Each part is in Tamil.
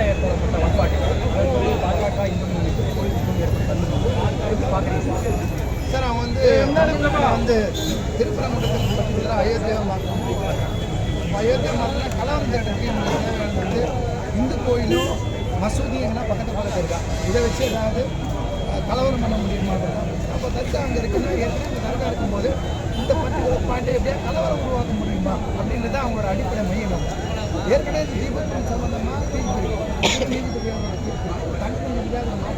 அமித்ஷா ஏற்படப்பட்ட வழிபாட்டு பாஜக இந்து சார் அவன் வந்து வந்து திருப்பரம் மட்டத்தில் அயோத்தியா மாற்றம் அயோத்தியா மாற்றினா கலவரம் வந்து இந்து கோயிலும் மசூதியும் எங்கன்னா பக்கத்து பக்கத்தில் இருக்கா? இதை வச்சு ஏதாவது கலவரம் பண்ண முடியுமா? அப்போ தர்கா அங்கே இருக்குன்னா ஏற்கனவே அந்த தர்கா இருக்கும்போது இந்த பர்டிகுலர் பாயிண்ட்டை எப்படியா கலவரம் உருவாக்க முடியுமா? அப்படின்றது அவங்களோட அடிப்படை மையம். ஏற்கனவே இந்த தீபத்தின் சம்பந்தமாக தீர்ப்பு இருக்கு. நீதிபதியோட தீர்ப்பு இருக்கு.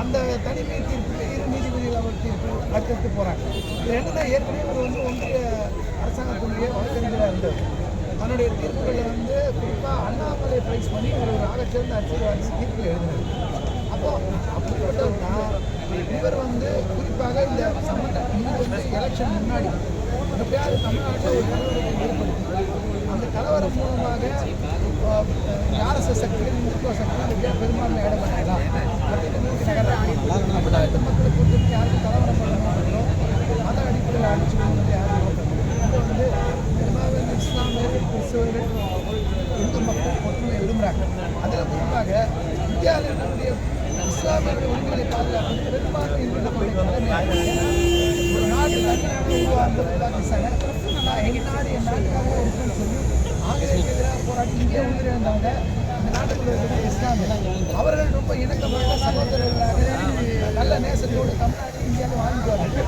அந்த தனிமை தீர்ப்பு இரு நீதிபதிகள் அவர் தீர்ப்பு அடுத்தடுத்து போகிறாங்க இது என்னன்னா ஏற்கனவே அவர் வந்து ஒன்றிய அரசாங்கத்தினுடைய வழக்கறிஞராக இருந்தவர் தன்னுடைய தீர்ப்புகளில் வந்து குறிப்பாக அண்ணாமலை பிரைஸ் பண்ணி அவர் ஒரு ஆகச்சிறந்த அரசியல்வாதி தீர்ப்பு எழுதினார் அப்போ அப்படிப்பட்டவர் தான் இவர் வந்து குறிப்பாக இந்த சம்பந்தம் எலெக்ஷன் முன்னாடி எப்படியாவது தமிழ்நாட்டில் ஒரு கலவரத்தை ஏற்படுத்தினார் அந்த கலவரம் மூலமாக ஆர்எஸ்எஸ் சக்திகள் இந்துத்துவ சக்திகள் எப்படியா பெரும்பான்மை இடப்படலாம் அப்படின்னு நகர நகர்றாங்க. தமிழ்நாட்டு மக்களை பொறுத்தவரைக்கும் யாருக்கும் கலவரம் பண்ணணும் மத அடிப்படையில் அடிச்சுக்கணும் யாரும் நோக்கம் இப்போ வந்து பெரும்பாலும் இந்த இஸ்லாமியர்கள் கிறிஸ்தவர்கள் இந்து மக்கள் ஒற்றுமை விரும்புகிறாங்க அதில் குறிப்பாக இந்தியாவில் இருக்கக்கூடிய இஸ்லாமியர்கள் உரிமைகளை பாதுகாப்பது பெரும்பாலும் இந்து மக்களுடைய கடமையாக ஒரு நாடு தனிநாடு உருவாந்த பாகிஸ்தானை நான் எங்கள் நாடு என் நாட்டுக்காக இருக்குன்னு சொல்லி ஆங்கிலேயருக்கு எதிராக போராடி இந்தியா உயிரிழந்தவங்க இந்த நாட்டுக்குள்ள இருக்கக்கூடிய இஸ்லாமியர் அவர்கள் ரொம்ப இணக்கமான சகோதரர்களாக நல்ல நேசத்தோடு தமிழ்நாடு இந்தியாவில் வாழ்ந்துட்டு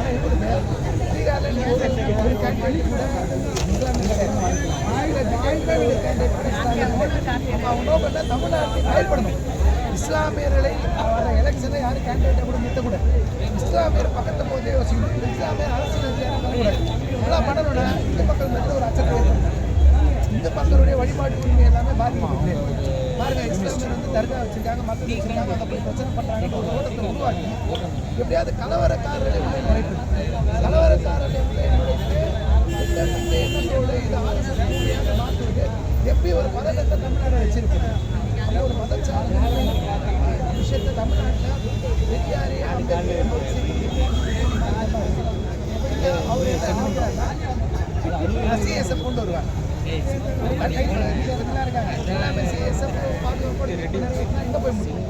கேண்டிடேட் கூட இஸ்லாமிய கூட அவங்க நோக்கம் பயன்படணும் இஸ்லாமியர்களை வர எலெக்ஷனை யாரும் கேண்டிடேட்டை கூட நிறுத்தக்கூடாது. இஸ்லாமியர் பக்கத்து போதே யோசிக்கணும். இஸ்லாமியர் அரசியல் இதெல்லாம் பண்ணணும்னா இந்த மக்கள் மத்தியில் ஒரு அச்சத்தை இந்த மக்களுடைய வழிபாட்டு உரிமை எல்லாமே பாதிக்கப்படுது பாருங்க இஸ்லாமியர் வந்து தர்கா வச்சிருக்காங்க மக்கள் வச்சிருக்காங்க அதை போய் பிரச்சனை பண்ணுறாங்க ஒரு ஓட்டத்தை உருவாக்கி எப்படியாவது கலவரக்காரர்களை உள்ளே நுழைப்பு கலவரக்காரர்களை உள்ளே நுழைத்து இந்த இது ஆர்எஸ்எஸ் மூலியாக மாற்றுவது எப்படி ஒரு மதத்தை தமிழ்நாடு வச்சிருக்கு அப்போ ஒரு மதச்சார்ந்த விஷயத்தை தமிழ்நாட்டில் பெரியாரே அம்பேத்கர் இங்க அவர் என்ன நினைக்கிறாருன்னா சிஎஸ்எஃப் கொண்டு வருவாங்க எல்லாமே சிஎஸ்எஃப் இங்கே போய் முடியும்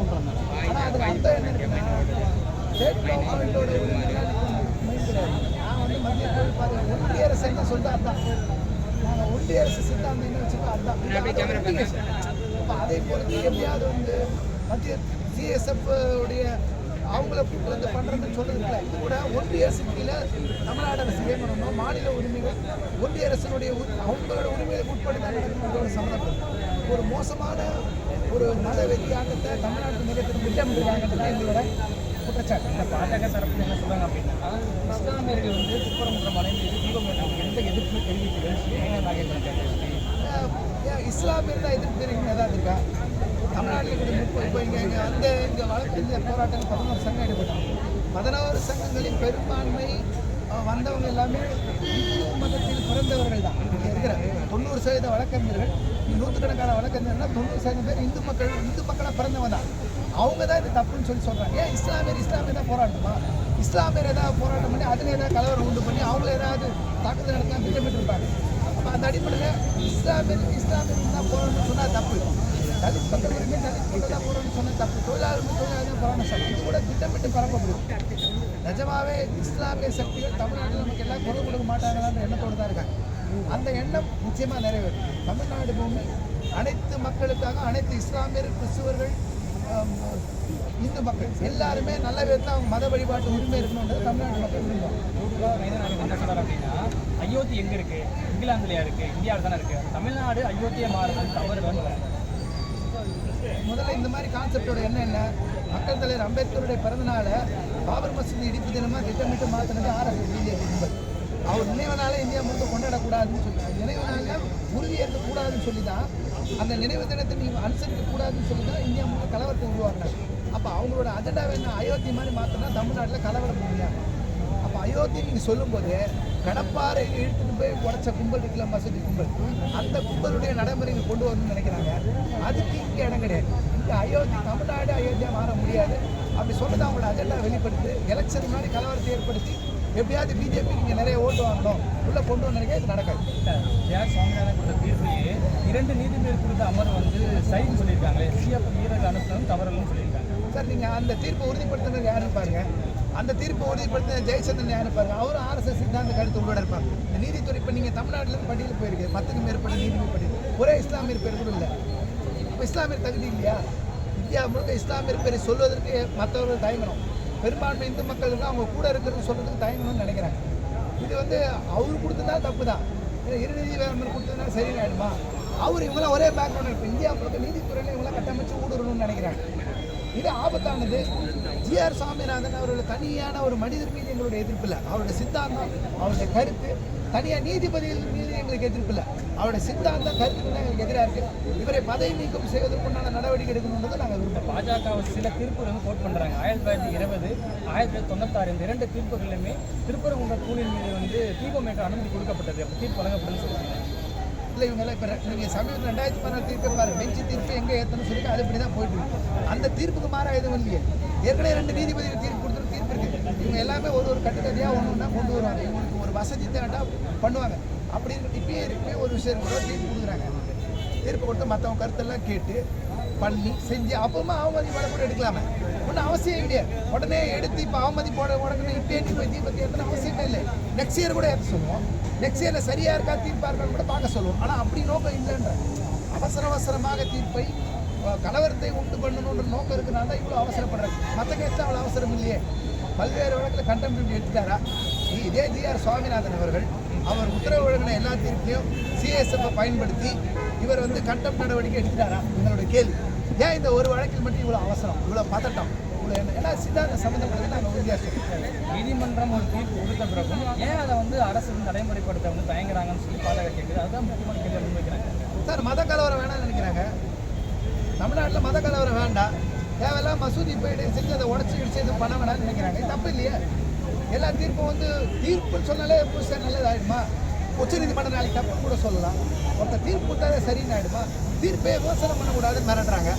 ஆனால் அதுக்கு ஸ்டேட் கவர்மெண்ட்டோட நான் வந்து மத்திய கோயில் பாருங்க ஒன்றிய அரசு என்ன சொல்லிட்டு அதான் நாங்கள் ஒன்றிய அரசு சித்தாந்தம் என்ன வச்சுக்கோ அப்போ அதை பொறுத்து எப்படியாவது வந்து மத்திய சிஎஸ்எஃப் உடைய அவங்கள கூட்டு பண்ணுறதுன்னு சொல்றதுல இது கூட ஒன்றிய அரசு கீழே தமிழ்நாடு அரசு ஏன் பண்ணணும் மாநில உரிமைகள் ஒன்றிய அரசனுடைய அவங்களோட உரிமைகளுக்கு உட்பட்டு தான் நடக்கணுன்றோட சம்மந்தப்படும் ஒரு மோசமான ஒரு மத வெறியாட்டத்தை தமிழ்நாட்டு நிலையத்தில் திட்டமிட்டுருக்காங்கன்றது எங்களோட குற்றச்சாட்டு. இந்த பாஜக தரப்பு என்ன சொல்றாங்க அப்படின்னா இஸ்லாமியர்கள் வந்து திருப்பரங்குன்ற மலை மீது தீபம் எந்த எதிர்ப்பு தெரிவிக்கல ஏன்னா நாகேந்திரன் கேட்டேன் இஸ்லாமியர் தான் எதிர்ப்பு தெரிவிக்கணும் ஏதாவது இருக்கா? தமிழ்நாட்டில் கூட முப்பது இப்போ இங்கே இங்கே அந்த இங்கே வழக்கறிஞர் போராட்டம் பதினோரு சங்கம் ஈடுபட்டாங்க பதினோரு சங்கங்களின் பெரும்பான்மை வந்தவங்க எல்லாமே இந்து மதத்தில் பிறந்தவர்கள் தான். இங்கே இருக்கிற தொண்ணூறு சதவீத வழக்கறிஞர்கள் நூற்றுக்கணக்கான வழக்கறிஞர்னா தொண்ணூறு சதவீதம் பேர் இந்து மக்கள் இந்து மக்களாக பிறந்தவங்க தான். அவங்க தான் இது தப்புன்னு சொல்லி சொல்கிறாங்க ஏன் இஸ்லாமியர் இஸ்லாமியர் தான் போராட்டமா? இஸ்லாமியர் ஏதாவது போராட்டம் பண்ணி அதில் ஏதாவது கலவரம் உண்டு பண்ணி அவங்கள ஏதாவது தாக்குதல் நடத்தலாம் திட்டமிட்டு இருப்பாங்க அந்த அடிப்படையில் இஸ்லாமியர் இஸ்லாமியர் தான் போகிறோம்னு சொன்னால் தப்பு. தலித் மக்கள் உரிமை தலித் மக்கள் தான் போகிறோம்னு சொன்னால் தப்பு. தொழிலாளர்கள் தொழிலாளர்கள் தான் சார் இது கூட திட்டமிட்டு பரப்பப்படும். நிஜமாவே இஸ்லாமிய சக்திகள் தமிழ்நாட்டில் நமக்கு எல்லாம் குரல் கொடுக்க மாட்டாங்களான்ற எண்ணத்தோடு தான் இருக்காங்க. அந்த எண்ணம் நிச்சயமாக நிறைவேறும். தமிழ்நாடு பூமி அனைத்து மக்களுக்காக அனைத்து இஸ்லாமியர் கிறிஸ்துவர்கள் இந்து மக்கள் எல்லாருமே நல்ல விதத்தில் அவங்க மத வழிபாட்டு உரிமை இருக்கணுன்றது தமிழ்நாட்டு மக்கள் அப்படின்னா அயோத்தி எங்க இருக்கு? இங்கிலாந்துலயா இருக்கு? இந்தியாவில் தானே இருக்கு? தமிழ்நாடு அயோத்தியை மாறுறது தவறுதான் முதல்ல இந்த மாதிரி கான்செப்டோட என்ன என்ன? மக்கள் தலைவர் அம்பேத்கருடைய பிறந்தநாளை பாபர் மசூதி இடிப்பு தினமாக திட்டமிட்டு மாற்றினது ஆர்எஸ்எஸ் பிஜேபி அவர் நினைவு நாளை இந்தியா முழுக்க கொண்டாடக்கூடாதுன்னு சொல்லி நினைவு நாளில் உறுதி ஏற்கக்கூடாதுன்னு சொல்லி தான் அந்த நினைவு தினத்தை நீ அனுசரிக்க கூடாதுன்னு சொல்லி தான் இந்தியா முழுக்க கலவரத்தை உருவாக்குனாங்க அப்போ அவங்களோட அஜெண்டாவை என்ன? அயோத்தி மாதிரி மாற்றினா தமிழ்நாட்டில் கலவரம் முடியாது அப்போ அயோத்தி நீங்கள் சொல்லும்போது கடப்பாறை இழுத்துட்டு போய் உடச்ச கும்பல் இருக்குல்ல மசூதி கும்பல்? அந்த கும்பலுடைய நடைமுறைகள் கொண்டு வரணும்னு நினைக்கிறாங்க. அதுக்கு இங்கே இடம் கிடையாது. இங்கே அயோத்தி தமிழ்நாடு அயோத்தியா மாற முடியாது. அப்படி சொல்லிட்டு அவங்களோட அஜெண்டா வெளிப்படுத்து. எலெக்ஷன் முன்னாடி கலவரத்தை ஏற்படுத்தி எப்படியாவது பிஜேபி இங்கே நிறைய ஓட்டு வாங்கணும். உள்ளே கொண்டு வந்து நினைக்க இது நடக்காது. ஜெயா சுவாமிநாதன் கொடுத்த தீர்ப்புலேயே இரண்டு நீதிபதி கொடுத்த அமர் வந்து சரின்னு சொல்லியிருக்காங்களே. சிஎஃப் வீரர் அனுப்பினதும் தவறுன்னு சொல்லியிருக்காங்க. சார் நீங்கள் அந்த தீர்ப்பை உறுதிப்படுத்தினது யாருன்னு பாருங்க. அந்த தீர்ப்பை உறுதிப்படுத்தின ஜெயச்சந்திரன் யாரு பாருங்க. அவரும் ஆர்எஸ்எஸ் சித்தாந்த கருத்து உள்ளோட இருப்பாங்க இந்த நீதித்துறை இப்போ நீங்கள் தமிழ்நாட்டில் பட்டியல் போயிருக்கு பத்துக்கு மேற்பட்ட நீதிபதி பட்டியல். ஒரே இஸ்லாமியர் பேர் கூட இல்லை. இப்போ இஸ்லாமியர் தகுதி இல்லையா? இந்தியா முழுக்க இஸ்லாமியர் பேரை சொல்வதற்கு மற்றவர்கள் தயங்கணும். பெரும்பான்மை இந்து மக்கள் தான் அவங்க கூட இருக்கிறது சொல்கிறதுக்கு தயங்கணும்னு நினைக்கிறாங்க. இது வந்து அவர் கொடுத்ததா தப்பு தான் இருநீதி வேறு கொடுத்ததுனா சரியாயிடுமா ஆயிடுமா அவர் இவங்களாம் ஒரே பேக்ரவுண்ட் இப்போ இந்தியா முழுக்க நீதித்துறை இவங்களாம் கட்டமைச்சு ஊடுருவணும்னு நினைக்கிறாங்க இது ஆபத்தானது. ஜிஆர் சாமிநாதன் அவர்கள் தனியான ஒரு மனிதர் மீது எங்களுடைய எதிர்ப்பு இல்லை. அவருடைய சித்தாந்தம் அவருடைய கருத்து தனியாக நீதிபதிகள் மீது எங்களுக்கு எதிர்ப்பு இல்லை. அவருடைய சித்தாந்தம் கருத்து எங்களுக்கு எதிராக இருக்கு. இவரை பதவி நீக்கம் செய்வதற்குண்டான நடவடிக்கை எடுக்கணுன்றதை நாங்கள் விரும்புகிறோம் பாஜக சில தீர்ப்புகள் வந்து கோட் பண்ணுறாங்க ஆயிரத்தி தொள்ளாயிரத்தி இருபது ஆயிரத்தி தொள்ளாயிரத்தி தொண்ணூத்தாறு இந்த இரண்டு தீர்ப்புகளிலுமே திருப்பரங்குன்ற தூணின் மீது வந்து தீபமேற்ற அனுமதி கொடுக்கப்பட்டது. அப்போ தீர்ப்பு வழங்கப்படுதுன்னு சொல்லுவாங்க இல்லை இவங்கெல்லாம் இப்போ நீங்கள் சமீபத்தில் ரெண்டாயிரத்தி பதினாறு தீர்ப்பு பாரு. பெஞ்சு தீர்ப்பு எங்கே ஏற்றணும்னு சொல்லி அது இப்படி தான் போயிட்டு இருக்கு. அந்த தீர்ப்புக்கு மாறாக எதுவும் இல்லையே. ஏற்கனவே ரெண்டு நீதிபதிகள் தீர்ப்பு கொடுத்துட்டு தீர்ப்பு இருக்குது இவங்க எல்லாமே ஒரு ஒரு கட்டுக்கதையாக ஒன்று ஒன்றா கொண்டு வருவாங்க. இவங்களுக்கு ஒரு வசதி தேட்டா பண்ணுவாங்க. அப்படி இருக்கு. இப்பயே இருப்பே ஒரு விஷயம் கூட தீர்ப்பு கொடுக்குறாங்க. தீர்ப்பு கொடுத்து மற்றவங்க கருத்தெல்லாம் கேட்டு பண்ணி செஞ்சு அப்புறமா அவமதி கூட எடுக்கலாமே. ஒன்றும் அவசியம் கிடையாது உடனே எடுத்து இப்போ அவமதி போட உடனே இப்போ நீ போய் தீபத்தை ஏற்றணும் அவசியமே இல்லை. நெக்ஸ்ட் இயர் கூட ஏற்ற சொல்லுவோம். நெக்ஸ்ட் இயரில் சரியாக இருக்கா தீர்ப்பாக இருக்கான்னு கூட பார்க்க சொல்லுவோம். ஆனால் அப்படி நோக்கம் இல்லைன்ற. அவசர அவசரமாக தீர்ப்பை கலவரத்தை உண்டு பண்ணணுன்ற நோக்கம் இருக்கிறனால தான் இவ்வளோ அவசரப்படுறாங்க. மற்ற கேஸ் அவ்வளோ அவசரம் இல்லையே. பல்வேறு வழக்கில் கண்டெம்ட் எடுத்துட்டாரா? இதே ஜிஆர் சுவாமிநாதன் அவர்கள். அவர் உத்தரவு வழங்கின எல்லா தீர்ப்பையும் சிஎஸ்எஃப்பை பயன்படுத்தி இவர் வந்து கண்டெம்ட் நடவடிக்கை எடுத்துட்டாரா? எங்களுடைய கேள்வி. ஏன் இந்த ஒரு வழக்கில் மட்டும் இவ்வளோ அவசரம் இவ்வளோ பதட்டம் இவ்வளோ என்ன? ஏன்னா சித்தாந்த சம்மந்தப்பட்டது நாங்கள் உறுதியாக சொல்லுவோம் நீதிமன்றம் ஒரு தீர்ப்பு கொடுத்த பிறகும் ஏன் அதை வந்து அரசு வந்து நடைமுறைப்படுத்த வந்து தயங்குறாங்கன்னு சொல்லி பாஜக கேட்குது. அதுதான் முக்கியமான கேள்வி முன்வைக்கிறாங்க சார் மத கலவரம் வேணாம்னு நினைக்கிறாங்க. தமிழ்நாட்டில் மத கலவரம் வேண்டாம். தேவையில்லாம் மசூதி போயிட்டு செஞ்சு அதை உடச்சி இடிச்சு எதுவும் பண்ண வேணாம்னு நினைக்கிறாங்க. தப்பு இல்லையே. எல்லா தீர்ப்பும் வந்து தீர்ப்புன்னு சொன்னாலே புதுசாக நல்லது ஆயிடுமா உச்சநீதிமன்றம் நாளைக்கு தப்புன்னு கூட சொல்லலாம். ஒருத்தர் தீர்ப்பு கொடுத்தாலே சரின்னு ஆயிடுமா தீர்ப்பே விமர்சனம் பண்ணக்கூடாதுன்னு மிரட்டுறாங்க.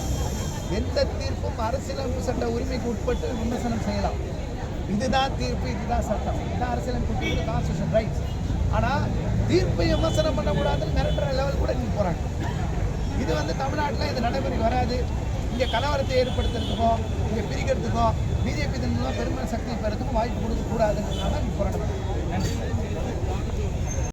எந்த தீர்ப்பும் அரசியலமைப்பு சட்ட உரிமைக்கு உட்பட்டு விமர்சனம் செய்யலாம். இதுதான் தீர்ப்பு இதுதான் சட்டம். இதுதான் அரசியலமைப்பு கான்ஸ்டியூஷன் ரைட்ஸ் ஆனால் தீர்ப்பை விமர்சனம் பண்ணக்கூடாதுன்னு மிரட்டுற லெவல் கூட இன்னைக்கு போகிறாங்க இது வந்து தமிழ்நாட்டில் இந்த நடைமுறை வராது. இங்கே கலவரத்தை ஏற்படுத்துறதுக்கோ இங்கே பிரிக்கிறதுக்கோ பிஜேபி இதன் பெருமை சக்தி பெறதுக்கும் வாய்ப்பு கொடுக்கக்கூடாதுன்றதுனால இங்கே போராட்டம் நன்றி.